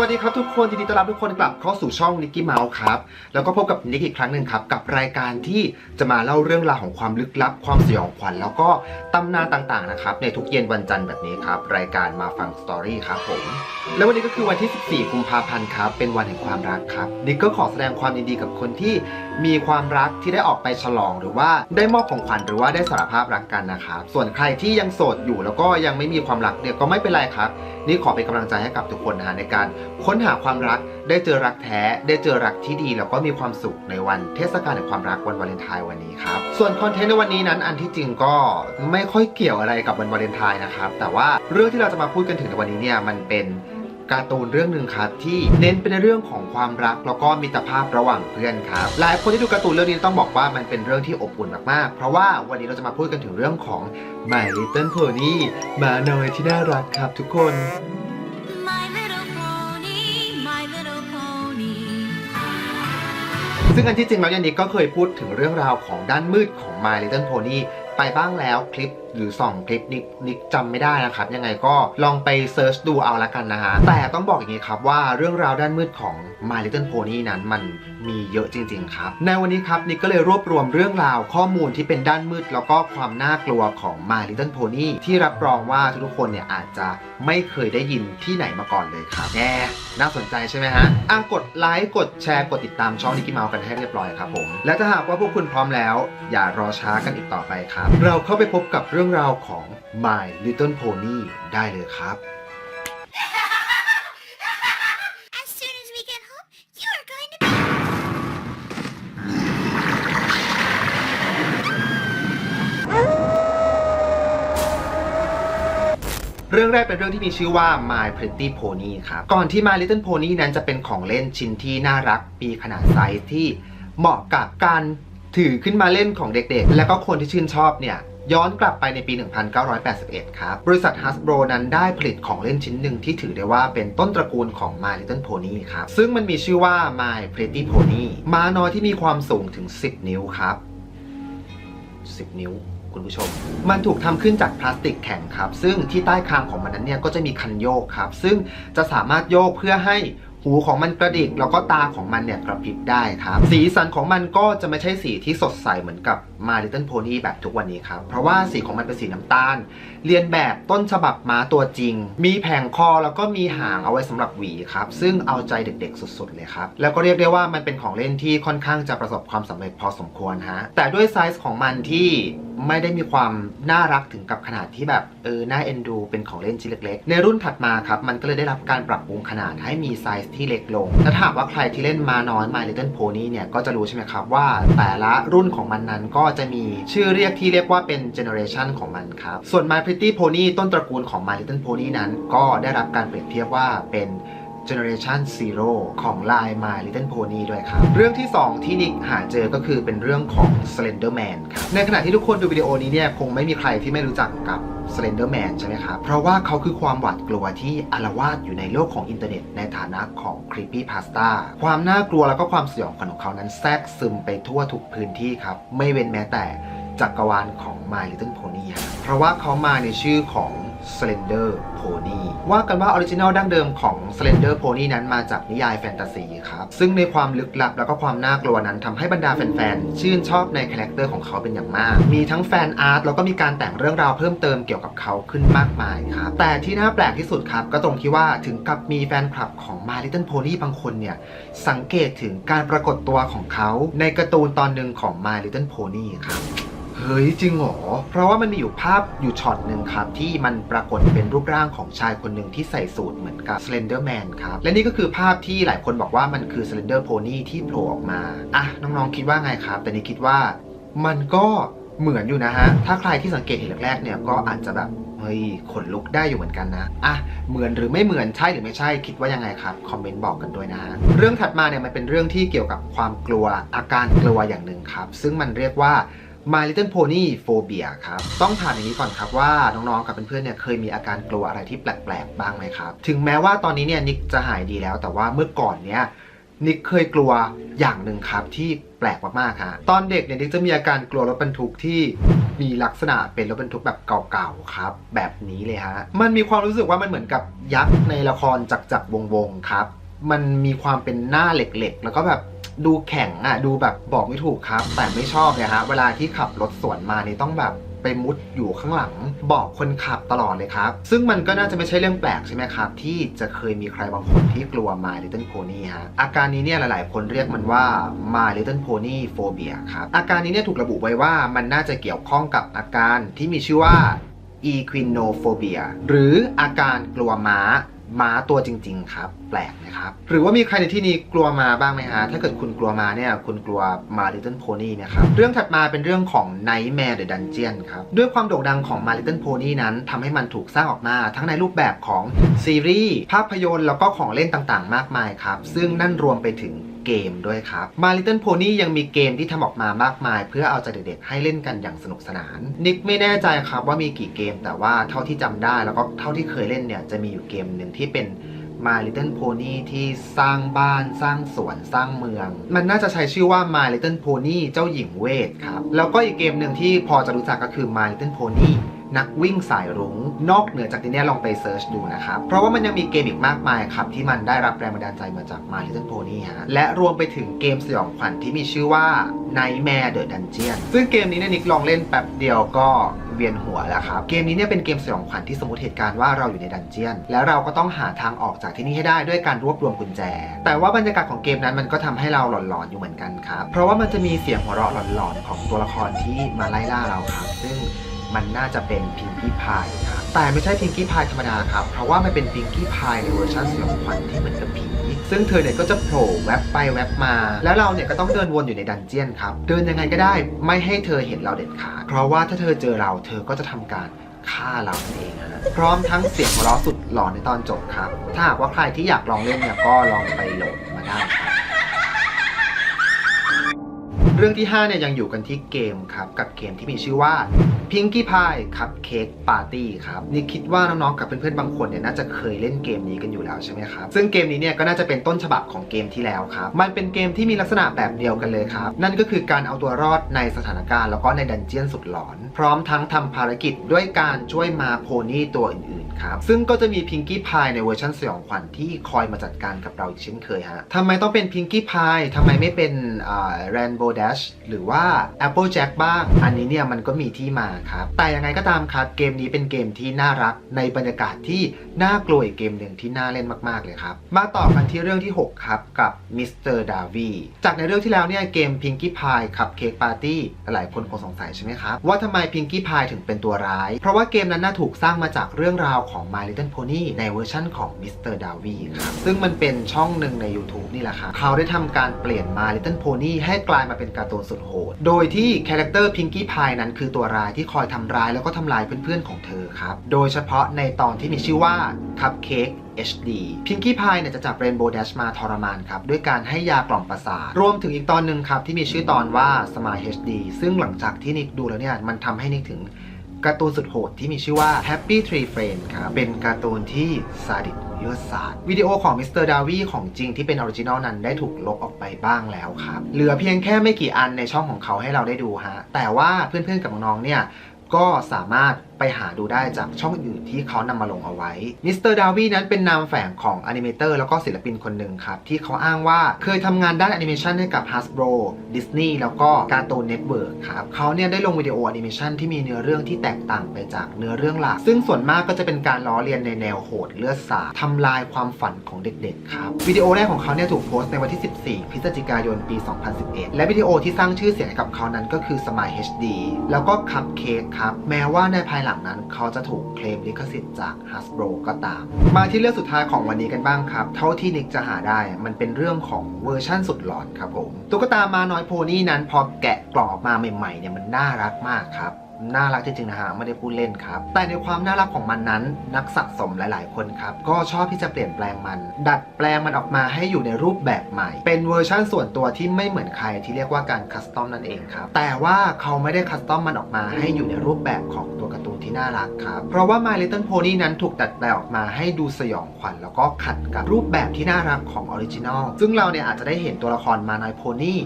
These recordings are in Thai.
วัสดีครับทุกคนยินดีต้อนรับทุกคนกลับเข้าสู่ช่องนิกกี้เมาส์ครับ แล้วก็พบกับนิกอีกครั้งหนึ่งครับ กับรายการที่จะมาเล่าเรื่องราวของความลึกลับ ความสยองขวัญแล้วก็ตำนานต่างๆนะครับ ในทุกเย็นวันจันทร์แบบนี้ครับ รายการมาฟังสตอรี่ครับผม แล้ววันนี้ก็คือวันที่ 14 กุมภาพันธ์ครับ เป็นวันแห่งความรักครับนิกก็ขอแสดงความยินดีกับคนที่มีความรักที่ได้ออกไปฉลองหรือว่าได้มอบของขวัญหรือว่าได้สารภาพรักกันนะครับส่วนใครที่ยังโสดอยู่แล้วก็ยังไม่มีความรักเนี่ยก็ไม่เป็นไรครับนี่ขอเป็นกำลังใจให้กับทุกคนนะฮะในการค้นหาความรักได้เจอรักแท้ ได้เจอรักที่ดี แล้วก็มีความสุขในวันเทศกาลแห่งความรักวันวาเลนไทน์วันนี้ครับส่วนคอนเทนต์ในวันนี้นั้นอันที่จริงก็ไม่ค่อยเกี่ยวอะไรกับวันวาเลนไทน์นะครับแต่ว่าเรื่องที่เราจะมาพูดกันถึงในวันนี้เนี่ยมันเป็น การ์ตูนเรื่องหนึ่งครับที่เน้นเป็นในเรื่องของความรักแล้วก็มิตรภาพระหว่างเพื่อนครับหลายคนที่ดูการ์ตูนเรื่องนี้ต้องบอกว่ามันเป็นเรื่องที่อบอุ่นมากๆ เพราะว่าวันนี้เราจะมาพูดกันถึงเรื่องของ My Little Pony หมาน้อยที่น่ารักครับทุกคน My little pony, my little pony. ซึ่งอันที่จริงแล้วยันนิกก็เคยพูดถึงเรื่องราวของด้านมืดของ My Little Pony ไปบ้างแล้วคลิปหรือ 2 คลิปนิกนิกจำไม่ได้นะครับ ยังไงก็ลองไปเซิร์ชดูเอาละกันนะฮะ แต่ต้องบอกอย่างนี้ครับว่าเรื่องราวด้านมืดของ My Little Pony นั้นมันมีเยอะจริง ๆ ครับ ในวันนี้ครับนิกก็เลยรวบรวมเรื่องราวข้อมูลที่เป็นด้านมืด แล้วก็ความน่ากลัวของ My Little Pony ที่รับรองว่าทุกๆคนเนี่ยอาจจะไม่เคยได้ยินที่ไหนมาก่อนเลยครับแน่น่าสนใจใช่ไหมฮะอะกดไลค์กดแชร์กดติดตามช่องนิกกี้เมากันให้เรียบร้อยครับผมและถ้าหากว่าพวกคุณพร้อมแล้ว อย่ารอช้ากันอีกต่อไปครับ เราเข้าไปพบกับเรื่องราวของ My Little Pony ได้เลยครับ As soon as we get home, you are going to. เรื่องแรกเป็นเรื่องที่มีชื่อว่า My Pretty Pony ครับ ก่อนที่ My Little Pony นั้นจะเป็นของเล่นชิ้นที่น่ารักมีขนาดไซส์ที่เหมาะกับการถือขึ้นมาเล่นของเด็กๆ และก็คนที่ชื่นชอบเนี่ย ย้อนกลับไปในปี 1981 ครับ บริษัท Hasbro นั้นได้ผลิตของเล่นชิ้นหนึ่งที่ถือได้ว่าเป็นต้นตระกูลของ My Little Pony ครับ ซึ่งมันมีชื่อว่า My Pretty Pony ม้าน้อยที่มีความสูงถึง 10 นิ้วครับ 10 นิ้วคุณผู้ชม มันถูกทำขึ้นจากพลาสติกแข็งครับ ซึ่งที่ใต้คางของมันนั้นเนี่ยก็จะมีคันโยกครับ ซึ่งจะสามารถโยกเพื่อให้ หูของมันกระดิกแล้วก็ตาของมันเนี่ยกระพริบได้ครับ สีสันของมันก็จะไม่ใช่สีที่สดใสเหมือนกับ My Little Pony แบบทุกวันนี้ครับ เพราะว่าสีของมันเป็นสีน้ำตาล เรียนแบบต้นฉบับม้าตัวจริง มีแผงคอแล้วก็มีหางเอาไว้สำหรับหวีครับ ซึ่งเอาใจเด็กๆสุดๆเลยครับ แล้วก็เรียกได้ว่ามันเป็นของเล่นที่ค่อนข้างจะประสบความสำเร็จพอสมควรฮะ แต่ด้วยไซส์ของมันที่ไม่ได้มีความน่ารักถึงกับขนาดที่แบบเออน่าเอ็นดู เป็นของเล่นชิ้นเล็กๆ ในรุ่นถัดมาครับมันก็เลยได้รับการปรับปรุงขนาดให้มีไซส์ที่เล็กลงถ้าถามว่าใครที่เล่นมาน้อย My Little Pony เนี่ยก็จะรู้ใช่ไหมครับว่าแต่ละรุ่นของมันนั้นก็จะมีชื่อเรียกที่เรียกว่าเป็นเจเนอเรชันของมันครับ ส่วน My Pretty Pony ต้นตระกูลของ My Little Pony นั้น ก็ได้รับการเปรียบเทียบว่าเป็น Generation Zero ของ Line My Little Pony ด้วยครับ เรื่องที่ 2 ที่นิกหาเจอก็คือเป็นเรื่องของ Slender Man ครับ ในขณะที่ทุกคนดูวิดีโอนี้เนี่ยคงไม่มีใครที่ไม่รู้จักกับ Slender Man ใช่ไหมครับ เพราะว่าเขาคือความหวาดกลัวที่อารวาสอยู่ในโลกของอินเทอร์เน็ตในฐานะของ Creepy Pasta ความน่ากลัวแล้วก็ความสยองขวัญของเขานั้นแทรกซึมไปทั่วทุกพื้นที่ครับ ไม่เว้นแม้แต่จักรวาลของ My Little Pony เพราะว่าเขามาในชื่อของ Slender Pony ว่ากันว่าออริจินัลดั้งเดิมของ Slender Pony นั้นมาจากนิยายแฟนตาซีครับ ซึ่งในความลึกลับแล้วก็ความน่ากลัวนั้นทำให้บรรดาแฟนๆ ชื่นชอบในคาแรคเตอร์ของเขาเป็นอย่างมาก มีทั้งแฟนอาร์ตแล้วก็มีการแต่งเรื่องราวเพิ่มเติมเกี่ยวกับเขาขึ้นมากมายครับ แต่ที่น่าแปลกที่สุดครับ ก็ตรงที่ว่าถึงกับมีแฟนคลับของ My Little Pony บางคนเนี่ย สังเกตถึงการปรากฏตัวของเขาในการ์ตูนตอนหนึ่งของ My Little Pony ครับ เฮ้ยจริงเหรอ เพราะว่ามันมีอยู่ภาพอยู่ช็อตหนึ่งครับ ที่มันปรากฏเป็นรูปร่างของชายคนหนึ่งที่ใส่สูทเหมือนกับ Slender Man ครับ และนี่ก็คือภาพที่หลายคนบอกว่ามันคือ Slender Pony ที่โผล่ออกมา อะ น้องๆคิดว่าไงครับ แต่นี่คิดว่ามันก็เหมือนอยู่นะฮะ ถ้าใครที่สังเกตเห็นแรกๆเนี่ยก็อาจจะแบบเฮ้ยขนลุกได้อยู่เหมือนกันนะ อะ เหมือนหรือไม่เหมือนใช่หรือไม่ใช่คิดว่ายังไงครับ คอมเมนต์บอกกันด้วยนะฮะ เรื่องถัดมาเนี่ยมันเป็นเรื่องที่เกี่ยวกับความกลัวอาการกลัวอย่างหนึ่งครับ ซึ่งมันเรียกว่า My Little Pony Phobia ครับ ต้องถามอย่างนี้ก่อนครับว่าน้องๆ กับเพื่อนๆ เนี่ยเคยมีอาการกลัวอะไรที่แปลกๆ บ้างไหมครับ ถึงแม้ว่าตอนนี้เนี่ยนิกจะหายดีแล้ว แต่ว่าเมื่อก่อนเนี่ยนิกเคยกลัวอย่างหนึ่งครับที่แปลกมากๆฮะตอนเด็กเนี่ยนิกจะมีอาการกลัวรถบรรทุกที่มีลักษณะเป็นรถบรรทุกแบบเก่าๆครับ แบบนี้เลยฮะ มันมีความรู้สึกว่ามันเหมือนกับยักษ์ในละครจักรจักรวงศ์วงศ์ครับ มันมีความเป็นหน้าเหล็กๆ แล้วก็แบบ ดูแข็งอะดูแบบบอกไม่ถูกครับ แต่ไม่ชอบเลยฮะเวลาที่ขับรถสวนมานี่ต้องแบบไปมุดอยู่ข้างหลังบอกคนขับตลอดเลยครับ ซึ่งมันก็น่าจะไม่ใช่เรื่องแปลกใช่ไหมครับ ที่จะเคยมีใครบางคนที่กลัว My Little Pony ฮะอาการนี้เนี่ยหลายๆ คนเรียกมันว่า My Little Pony Phobia ครับ อาการนี้เนี่ยถูกระบุไว้ว่ามันน่าจะเกี่ยวข้องกับอาการที่มีชื่อว่า equinophobia หรืออาการกลัวม้า ม้าตัวจริง ๆ ครับ แปลกนะครับ หรือว่ามีใครในที่นี้กลัวมาบ้างไหมฮะ ถ้าเกิดคุณกลัวมาเนี่ยคุณกลัวมา Little Pony นะครับ เรื่องถัดมาเป็นเรื่องของ Nightmare the Dungeon ครับ ด้วยความโด่งดังของ My Little Pony นั้นทำให้มันถูกสร้างออกมาทั้งในรูปแบบของซีรีส์ภาพยนตร์แล้วก็ของเล่นต่างๆ มากมายครับซึ่งนั่นรวมไปถึง เกมด้วยครับ My Little Pony ยังมีเกมที่ทำออกมามากมาย เพื่อเอาใจเด็กๆให้เล่นกันอย่างสนุกสนาน นิกไม่แน่ใจครับว่ามีกี่เกม แต่ว่าเท่าที่จำได้แล้วก็เท่าที่เคยเล่นเนี่ยจะมีอยู่เกมหนึ่งที่เป็น My Little Pony ที่สร้างบ้านสร้างสวนสร้างเมือง มันน่าจะใช้ชื่อว่า My Little Pony เจ้าหญิงเวทครับ แล้วก็อีกเกมหนึ่งที่พอจะรู้จักก็คือ My Little Pony นักวิ่งสายรุง้ง นอกเหนือจากนี้เนี่ยลองไปเซิร์ชดูนะครับ เพราะว่ามันยังมีเกมอีกมากมายครับ ที่มันได้รับแรงบันดาลใจมาจาก My Little Pony ฮะและรวมไปถึงเกมสยองขวัญที่มีชื่อว่า Nightmare the Dungeon ซึ่งเกมนี้เนี่ยนิกลองเล่นแป๊บเดียวก็เวียนหัวแล้วครับ เกมนี้เนี่ยเป็นเกมสยองขวัญที่สมมติเหตุการณ์ว่าเราอยู่ในดันเจียน แล้วเราก็ต้องหาทางออกจากที่นี่ให้ได้ด้วยการรวบรวมกุญแจ แต่ว่าบรรยากาศของเกมนั้นมันก็ทำให้เราหลอนๆอยู่เหมือนกันครับ เพราะว่ามันจะมีเสียงหัวเราะหลอนๆของตัวละครที่มาไล่ล่าเราครับ ซึ่ง มันน่าจะเป็นพิงกี้พายครับแต่ไม่ใช่พิงกี้พายธรรมดาครับ เพราะว่ามันเป็นพิงกี้พายในเวอร์ชันสยองขวัญที่เหมือนกับผี ซึ่งเธอเนี่ยก็จะโผล่แวบไปแวบมา แล้วเราเนี่ยก็ต้องเดินวนอยู่ในดันเจียนครับ เดินยังไงก็ได้ไม่ให้เธอเห็นเราเด็ดขาด เพราะว่าถ้าเธอเจอเราเธอก็จะทำการฆ่าเราเองนะพร้อมทั้งเสียงหัวเราะสุดหลอนในตอนจบครับ ถ้าหากว่าใครที่อยากลองเล่นเนี่ยก็ลองไปโหลดมาได้ครับ เรื่องที่ 5 เนี่ยยังอยู่กันที่เกมครับ กับเกมที่มีชื่อว่า Pinkie Pie Cupcake Party ครับนี่คิดว่าน้องๆกับเพื่อนๆบางคนเนี่ยน่าจะเคยเล่นเกมนี้กันอยู่แล้วใช่ไหมครับ ซึ่งเกมนี้เนี่ยก็น่าจะเป็นต้นฉบับของเกมที่แล้วครับ มันเป็นเกมที่มีลักษณะแบบเดียวกันเลยครับ นั่นก็คือการเอาตัวรอดในสถานการณ์แล้วก็ในดันเจียนสุดหลอน พร้อมทั้งทำภารกิจด้วยการช่วยมาโพนี่ตัวอื่นๆครับซึ่งก็จะมีพิงกี้พายในเวอร์ชันสยองขวัญที่คอยมาจัดการกับเราอีกเช่นเคยฮะทำไมต้องเป็นพิงกี้พายทำไมไม่เป็นแรนโบ d ดชหรือว่า Apple Jack บ้าง อันนี้เนี่ยมันก็มีที่มาครับ แต่ยังไงก็ตามครับ เกมนี้เป็นเกมที่น่ารักในบรรยากาศที่น่ากลัวอีกเกมหนึ่งที่น่าเล่นมากๆเลยครับ มาต่อกันที่เรื่องที่ 6 ครับ กับ Mr. Darby จากในเรื่องที่แล้วเนี่ยเกม Pinkie Pie Cupcake Party หลายคนคงสงสัยใช่ไหมครับ ว่าทำไม Pinkie Pie ถึงเป็นตัวร้าย เพราะว่าเกมนั้นน่าถูกสร้างมาจากเรื่องราวของ My Little Pony ในเวอร์ชั่นของ Mr. Darby ครับซึ่งมันเป็นช่องหนึ่งใน YouTube นี่แหละครับเขาได้ทำการเปลี่ยน My Little Pony ให้กลายมาเป็นการ์ตูนสุดโหด โดยที่คาแรคเตอร์พิงกี้พายนั้นคือตัวร้ายที่คอยทำร้ายแล้วก็ทำลายเพื่อนๆของเธอครับ โดยเฉพาะในตอนที่มีชื่อว่าคัพเค้ก HD พิงกี้พายเนี่ยจะจับเรนโบว์แดชมาทรมานครับ ด้วยการให้ยากล่อมประสาท รวมถึงอีกตอนหนึ่งครับ ที่มีชื่อตอนว่าสมา HD ซึ่งหลังจากที่นิกดูแล้วเนี่ย มันทำให้นิกถึง การ์ตูนสุดโหดที่มีชื่อว่า Happy Tree Friend ครับ เป็นการ์ตูนที่ซาดิสเลือดสาดวิดีโอของมิสเตอร์ดาวีของจริงที่เป็นออริจินอลนั้นได้ถูกลบออกไปบ้างแล้วครับ เหลือเพียงแค่ไม่กี่อันในช่องของเขาให้เราได้ดูฮะ แต่ว่าเพื่อนๆกับน้องๆเนี่ยก็สามารถ ไปหาดูได้จากช่องอื่นที่เขานำมาลงเอาไว้มิสเตอร์ดาวีนั้นเป็นนามแฝงของอนิเมเตอร์แล้วก็ศิลปินคนหนึ่งครับ ที่เขาอ้างว่าเคยทำงานด้านแอนิเมชันให้กับ Hasbro Disney แล้วก็การ์ตูนเน็ตเวิร์กครับเขาเนี่ยได้ลงวิดีโอแอนิเมชันที่มีเนื้อเรื่องที่แตกต่างไปจากเนื้อเรื่องหลัก ซึ่งส่วนมากก็จะเป็นการล้อเลียนในแนวโหดเลือดสาดทำลายความฝันของเด็กๆครับวิดีโอแรกของเขาเนี่ยถูกโพสต์ในวันที่ 14 พฤศจิกายนปี 2011 และวิดีโอที่สร้างชื่อเสียงให้กับเขานั้นก็คือ Smile HD แล้วก็ Cupcake ครับแม้ว่าในภายหลังนั้นเขาจะถูกเคลมลิขสิทธิ์จาก Hasbro ก็ตาม มาที่เรื่องสุดท้ายของวันนี้กันบ้างครับ เท่าที่นิกจะหาได้มันเป็นเรื่องของเวอร์ชั่นสุดหลอนครับผมตุ๊กตามาน้อยโพนี่นั้นพอแกะกล่องออกมาใหม่ๆเนี่ยมันน่ารักมากครับ น่ารักจริงๆนะฮะไม่ได้พูดเล่นครับ แต่ในความน่ารักของมันนั้น นักสะสมหลายๆ คนครับ ก็ชอบที่จะเปลี่ยนแปลงมัน ดัดแปลงมันออกมาให้อยู่ในรูปแบบใหม่ เป็นเวอร์ชั่นส่วนตัวที่ไม่เหมือนใครที่เรียกว่าการคัสตอมนั่นเองครับ แต่ว่าเขาไม่ได้คัสตอมมันออกมาให้อยู่ในรูปแบบของตัวการ์ตูนที่น่ารักครับ เพราะว่า My Little Pony นั้นถูกดัดแปลงออกมาให้ดูสยองขวัญแล้วก็ขัดกับรูปแบบที่น่ารักของออริจินอลซึ่งเราเนี่ยอาจจะได้เห็นตัวละครมานโพนี่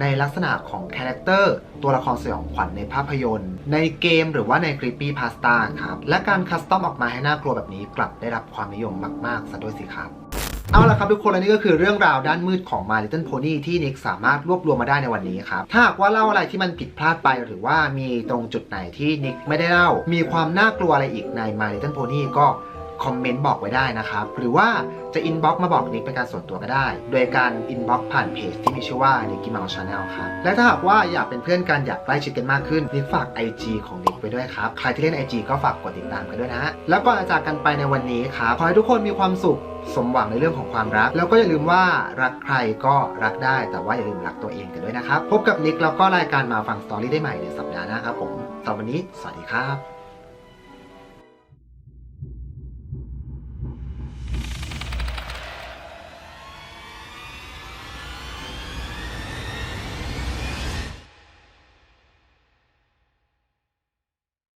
ในลักษณะของคาแรคเตอร์ตัวละครสยองขวัญในภาพยนตร์ ในเกมหรือว่าใน Creepy Pasta ครับ และการคัสตอมออกมาให้น่ากลัวแบบนี้กลับได้รับความนิยมมากๆซะด้วยสิครับเอาละครับทุกคนและนี่ก็คือเรื่องราวด้านมืดของ My Little Pony ที่นิกสามารถรวบรวมมาได้ในวันนี้ครับ ถ้าหากว่าเล่าอะไรที่มันผิดพลาดไป หรือว่ามีตรงจุดไหนที่นิกไม่ได้เล่า มีความน่ากลัวอะไรอีกใน My Little Pony ก็ คอมเมนต์บอกไว้ได้นะครับ หรือว่าจะอินบ็อกมาบอกนิกเป็นการส่วนตัวก็ได้ โดยการอินบ็อกผ่านเพจที่มีชื่อว่า Nicky Mouse Channel ครับ และถ้าหากว่าอยากเป็นเพื่อนกันอยากใกล้ชิดกันมากขึ้นนิกฝาก IG ของนิกไปด้วยครับ ใครที่เล่น IG ก็ฝากกดติดตามกันด้วยนะฮะ แล้วก่อนจากกันไปในวันนี้ครับขอให้ทุกคนมีความสุขสมหวังในเรื่องของความรัก แล้วก็อย่าลืมว่ารักใครก็รักได้ แต่ว่าอย่าลืมรักตัวเองกันด้วยนะครับ พบกับนิกแล้วก็รายการมาฟังสตอรี่ได้ใหม่ในสัปดาห์หน้าครับผมสำหรับวันนี้ สวัสดีครับ